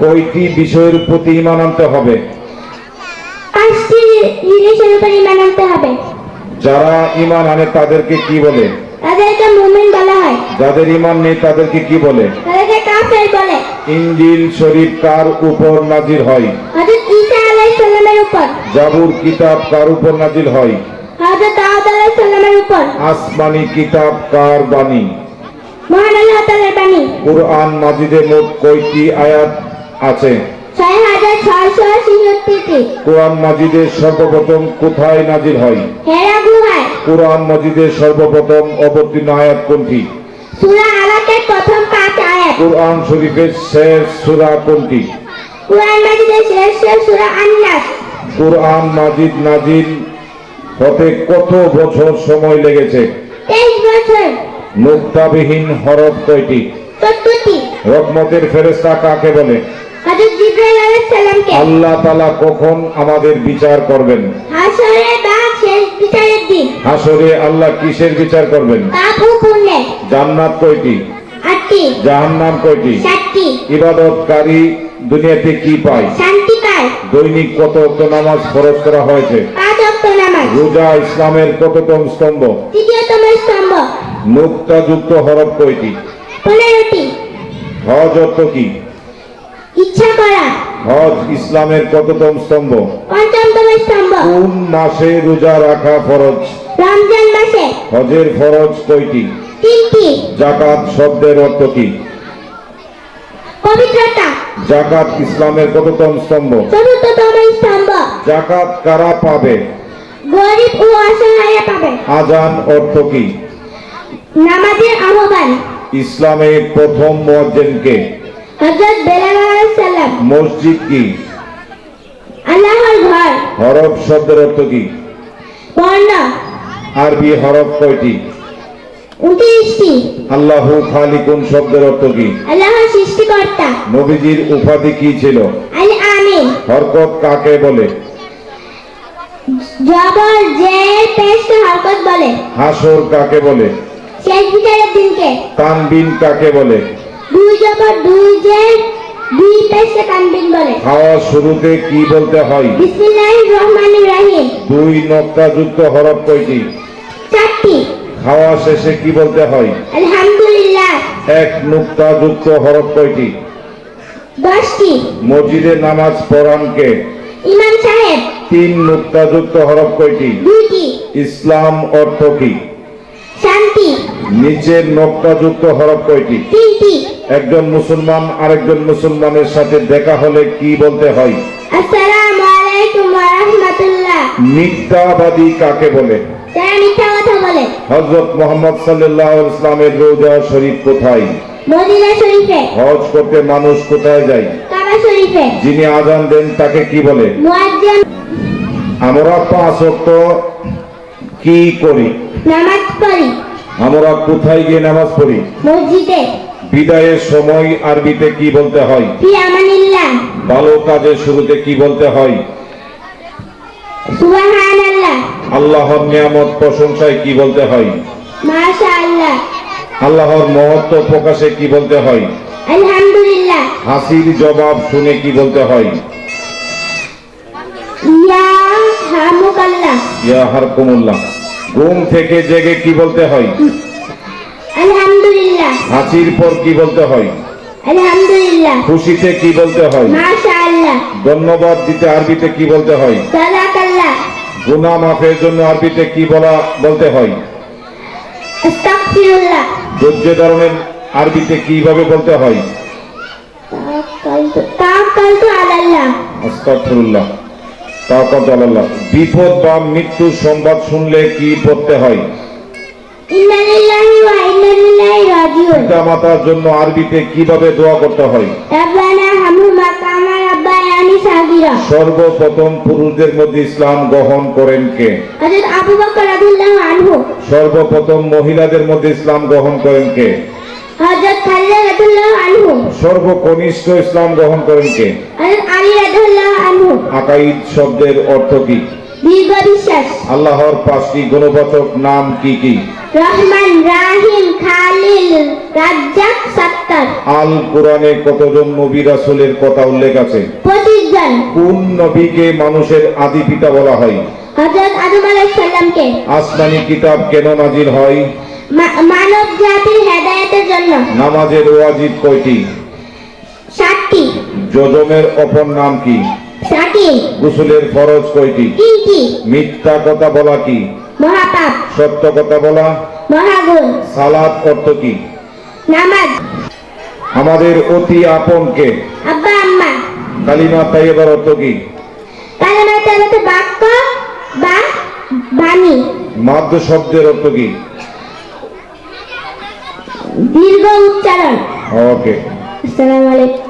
কয়টি বিষয়ের প্রতি ইমান আনতে হবে? পাঁচটি জিনিসের উপর ইমান আনতে হবে। যারা ইমান আনে তাদেরকে কি বলে? তাদেরকে মুমিন বলা হয়। যাদের ইমান নেই তাদেরকে কি বলে? তাদেরকে কাফের বলে। ইঞ্জিল শরীফ কার উপর নাজির হয়? হযরত ঈসা আলাইহিস সালামের উপর। জাবুর কিতাব কার উপর নাজিল হয়? হযরত দাউদ আলাইহিস সালামের উপর। আসমানি কিতাব কার বাণী? মহান আল্লাহ তাআলার বাণী। কুরআন মাজিদে মোট কয়টি আয়াত? আছে। ছয় হাজার ছয়শো ছিষট্টিটি। কোরআন মাজিদের সর্বপ্রথম কোথায় নাজিল হয়? হেরা গুহায়। কোরআন মাজিদের সর্বপ্রথম অবতীর্ণ আয়াত কোনটি? সূরা আলাকের প্রথম পাঁচ আয়াত। কোরআন শরীফের শেষ সূরা কোনটি? কুরআন মাজিদের শেষ শেষ সূরা আন-নাস। কোরআন মাজিদ নাজিল হতে কত বছর সময় লেগেছে? তেইশ বছর। মুক্তাবিহীন হরফ কয়টি? চোদ্দটি। রহমতের ফেরেশতা কাকে বলে? হযরত জিবরাইল আলাইহিস সালামকে আল্লাহ তাআলা কখন আমাদের বিচার করবেন? হাসরে বা শেষ বিচারের দিন। হাসরে আল্লাহ কিসের বিচার করবেন? পাপ ও পুণ্যের জান্নাত কয়টি? আটটি। জাহান্নাম কয়টি? সাতটি। ইবাদতকারী দুনিয়াতে কি পায়? শান্তি পায়। দৈনিক কত অক্ত নামাজ ফরজ করা হয়েছে? পাঁচ অক্ট নামাজ। রোজা ইসলামের কততম স্তম্ভ? তৃতীয়তম স্তম্ভ। মুক্তাযুক্ত হরফ কয়টি? পনেরোটি। হজ অর্থ কি? ইচ্ছা করা। হজ ইসলামের কততম স্তম্ভ। পঞ্চমতম স্তম্ভ। কোন মাসে রোজা রাখা ফরজ? রমজান মাসে। হজের ফরজ কয়টি? তিনটি। জাকাত শব্দের অর্থ কি? পবিত্রতা। জাকাত ইসলামের কততম স্তম্ভ। চতুর্থতম স্তম্ভ। জাকাত কারা পাবে? গরিব ও অসহায় পাবে। আজান অর্থ কি? নামাজের আহ্বান। ইসলামে প্রথম মুয়াজ্জিনকে। হযরত বেলাল আলাইহিস সালাম। মসজিদ কি? আল্লাহর ঘর। হরফ শব্দের অর্থ কি? বর্ণ। আরবি হরফ কয়টি? উনত্রিশটি। আল্লাহু খালিকুন শব্দের অর্থ কি? আল্লাহর সৃষ্টিকর্তা। নবীজির উপাধি কি ছিল? আল আমিন। হরকত কাকে বলে? জবর জে পেশ হরকত বলে। হাসর কাকে বলে? শেষ বিচারের দিনকে। তানবিন কাকে বলে? দুই জবর দুই জে দুই পেশকে তানবিন বলে। খাওয়া শুরুতে কি বলতে হয়? বিসমিল্লাহির রহমানির রহিম। দুই নক্তাযুক্ত হরফ কয়টি? চারটি। খাওয়া শেষে কি বলতে হয়? আলহামদুলিল্লাহ। এক নুক্তাযুক্ত হরফ কয়টি? দশটি। মসজিদে নামাজ ইমাম সাহেব। তিন নুক্তাযুক্ত হরফ কয়টি? দুইটি। ইসলাম অর্থ কি? নিচের নক্তাযুক্ত হরফ কয়টি? একজন মুসলমান আরেকজন মুসলমানের সাথে দেখা হলে কি বলতে হয়? আসসালামু আলাইকুম ওয়া রাহমাতুল্লাহ। মিথ্যাবাদী কাকে বলে? যারা মিথ্যা কথা বলে। হজরত মোহাম্মদ সাল্লাহ ইসলামের রোজা শরীফ কোথায়? মদিনা শরীফে। হজ করতে মানুষ কোথায় যায়? কাবা শরীফে। যিনি আজান দেন তাকে কি বলে? মুয়াজ্জিন। আমরা পাঁচ ওয়াক্ত কি করি? নামাজ পড়ি। আমরা কোথায় গিয়ে নামাজ পড়ি? মসজিদে। বিদায়ের সময় আরবিতে কি বলতে হয়? ফি আমানিল্লাহ। ভালো কাজের শুরুতে কি বলতে হয়? সুবহানাল্লাহ। আল্লাহর নিয়ামত প্রশংসায় কি বলতে হয়? মাশাআল্লাহ। আল্লাহর মহত্ব প্রকাশে কি বলতে হয়? আলহামদুলিল্লাহ। হাসির জবাব শুনে কি বলতে হয়? ইয়া হামুকাল্লাহ। ইয়া হারকুমুল্লাহ। ঘুম থেকে জেগে কি বলতে হয়? আলহামদুলিল্লাহ। হাসির পর কি বলতে হয়? আলহামদুলিল্লাহ। খুশিতে কি বলতে হয়? মাশাআল্লাহ। ধন্যবাদ দিতে আরবিতে কি বলতে হয়? সাদাকাল্লাহ গুনাহ মাফের জন্য আরবিতে কি বলা বলতে হয়? আস্তাগফিরুল্লাহ। ধৈর্য ধারণের আরবিতে কীভাবে বলতে হয়? তাওয়াক্কালতু আলাল্লাহ। আস্তাগফিরুল্লাহ। বিপদ বা মৃত্যুর সংবাদ শুনলে কি পড়তে হয়? জন্য আরবিতে কীভাবে দোয়া করতে হয়? সর্বপ্রথম পুরুষদের মধ্যে ইসলাম গ্রহণ করেন কে? সর্বপ্রথম মহিলাদের মধ্যে ইসলাম গ্রহণ করেন কে? সর্বকনিষ্ঠ ইসলাম গ্রহণ করেন কে? হযরত আকাইদ শব্দের অর্থ কি? আল্লাহর পাঁচটি গুণবাচক নাম কি কি? রহমান রাহিম খালিল রাজ্জাক সত্তর। আল কোরআনে কতজন নবী রাসূলের কথা উল্লেখ আছে? পঁচিশ জন কোন নবীকে মানুষের আদি পিতা বলা হয়? হজরত আদম আলাইসাল্লামকে আসমানি কিতাব কেন নাজিল হয়? মানব জাতির হেদায়েতের জন্য। নামাজের ওয়াজিব কয়টি? সাতটি। যজমের অপর নাম কি? সাতটি। গোসলের ফরজ কয়টি? তিনটি। মিথ্যা কথা বলা কি? মহাপাপ। সত্য কথা বলা? মহাগুণ। সালাত অর্থ কি? নামাজ। আমাদের অতি আপনকে আব্বা আম্মা। কালিমা তাইয়েবার অর্থ কি? কালেমা তেলাতে বাক্য বা বাণী। মাদ্য শব্দের অর্থ কি? দীর্ঘ উচ্চারণ। ওকে আসসালামু আলাইকুম।